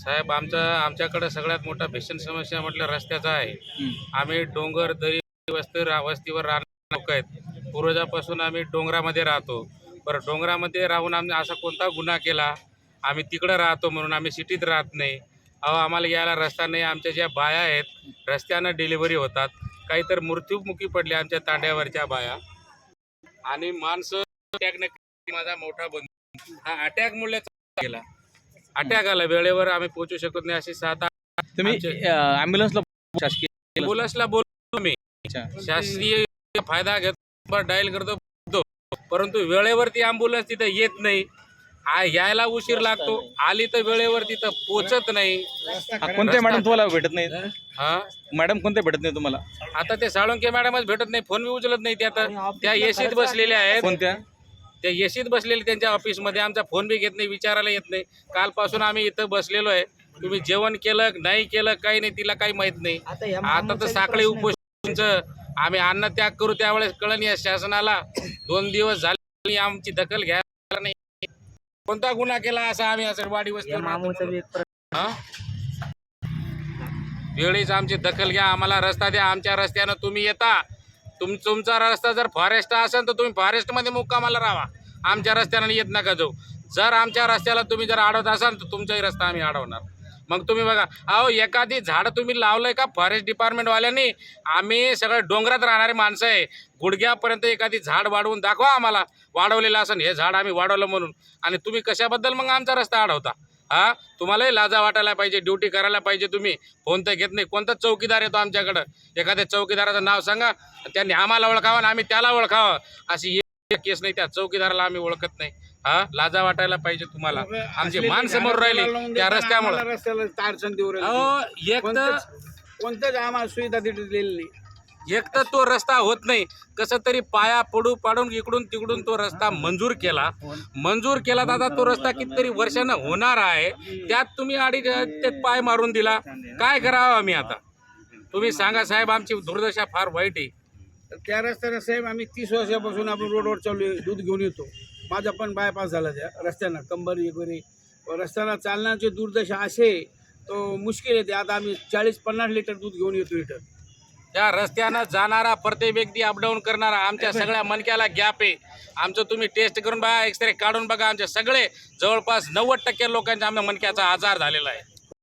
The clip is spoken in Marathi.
साहेब आमचा आमच्याकडे सगळ्यात मोठा भीषण समस्या म्हटलं रस्त्याचा आहे. आम्ही डोंगर दरी वस्ती रा वस्तीवर राहणारे लोक आहेत. पूर्वजापासून आम्ही डोंगरामध्ये राहतो. बरं डोंगरामध्ये राहून आम्ही असा कोणता गुन्हा केला? आम्ही तिकडं राहतो म्हणून आम्ही सिटीत राहत नाही. अहो आम्हाला यायला रस्ता नाही. आमच्या ज्या बाया आहेत रस्त्यानं डिलिव्हरी होतात. काही तर मृत्यूमुखी पडल्या आमच्या तांड्यावरच्या बाया. आणि माणसं माझा मोठा बंधू. हा अटॅक मुळे गेला अटॅक आला वेळेवर आम्ही पोहोचू शकत नाही अशी सात आठ तुम्ही ॲम्ब्युलन्सला शासकीय पोलसला बोलतो मी. शासकीय फायदा घेतो डायल करतो बोलतो. परंतु वेळेवरती अँब्युलन्स तिथं येत नाही. यायला उशीर लागतो. आली तर वेळेवर तिथं पोचत नाही. हा, कोणत्या मॅडम तुम्हाला भेटत नाही हा? मॅडम कोणत्या भेटत नाही तुम्हाला? आता ते साळुंके मॅडमच भेटत नाही. फोन बी उचलत नाही त्या आता त्या एसीत बसलेल्या आहेत. कोणत्या? त्या एसीत बसलेले त्यांच्या ऑफिसमध्ये आमचा फोन बी घेत नाही विचारायला येत नाही. कालपासून आम्ही इथं बसलेलो आहे. तुम्ही जेवण केलं नाही केलं काही नाही तिला काही माहीत नाही. आता तर साखळी उपोषणचं आम्ही अन्न त्याग करू त्यावेळेस कळण या शासनाला. दोन दिवस झाले आमची दखल घ्यायला नाही. कोणता गुन्हा केला असा आम्ही असं वाडी वस्ती वेळीच आमची दखल घ्या आम्हाला रस्ता द्या आमच्या रस्त्यानं तुम्ही येता. तुम तुमचा रस्ता जर फॉरेस्ट असेल तर तुम्ही फॉरेस्टमध्ये मुक्कामाला राहा. आमच्या रस्त्याने येत नका जाऊ. जर आमच्या रस्त्याला तुम्ही जर अडवत असाल तर तुमचाही रस्ता आम्ही अडवणार मग तुम्ही बघा अहो एखादी झाडं तुम्ही लावलंय का फॉरेस्ट डिपार्टमेंटवाल्यांनी आम्ही सगळं डोंगरात राहणारे माणसं आहे. गुडघ्यापर्यंत एखादी झाड वाढवून दाखवा आम्हाला. वाढवलेलं असेल हे झाड आम्ही वाढवलं म्हणून. आणि तुम्ही कशाबद्दल मग आमचा रस्ता अडवता हा? तुम्हालाही लाजा वाटायला पाहिजे ड्युटी करायला पाहिजे तुम्ही. फोन तर घेत नाही. कोणता चौकीदार येतो आमच्याकडं? एखाद्या चौकीदाराचं नाव सांगा. त्यांनी आम्हाला ओळखावं आणि आम्ही त्याला ओळखावं. अशी एक केस नाही त्या चौकीदाराला आम्ही ओळखत नाही. हा? लाजा वाटायला पाहिजे तुम्हाला. आमची मान समोर राहिली त्या रस्त्यामुळे. रस्त्याला अडचण देऊ एक कोणतंच आम्हाला सुविधा दिलेली नाही. एक तर तो रस्ता होत नाही. कसं तरी पाया पडू पाडून इकडून तिकडून तो रस्ता मंजूर केला. मंजूर केला दादा तो रस्ता कितीतरी वर्षानं होणार आहे. त्यात तुम्ही अडीच त्यात पाय मारून दिला. काय करावं आम्ही आता? तुम्ही सांगा साहेब आमची दुर्दशा फार वाईट आहे. त्या रस्त्याने साहेब आम्ही तीस वर्षापासून आपण रोडवर चालू दूध घेऊन येतो. माझा पण बायपास झाला त्या रस्त्यानं कंबर वगैरे. रस्त्याला चालण्याची दुर्दशा असे तो मुश्किल येते आता आम्ही चाळीस पन्नास लिटर दूध घेऊन येतो लिटर त्या रस्त्यानं जाणारा प्रत्येक व्यक्ती अपडाऊन करणारा आमच्या सगळ्या मनक्याला गॅप आहे. आमचं तुम्ही टेस्ट करून बघा एक्सरे काढून बघा आमचे सगळे जवळपास नव्वद टक्के लोकांच्या आमच्या मनक्याचा आजार झालेला आहे.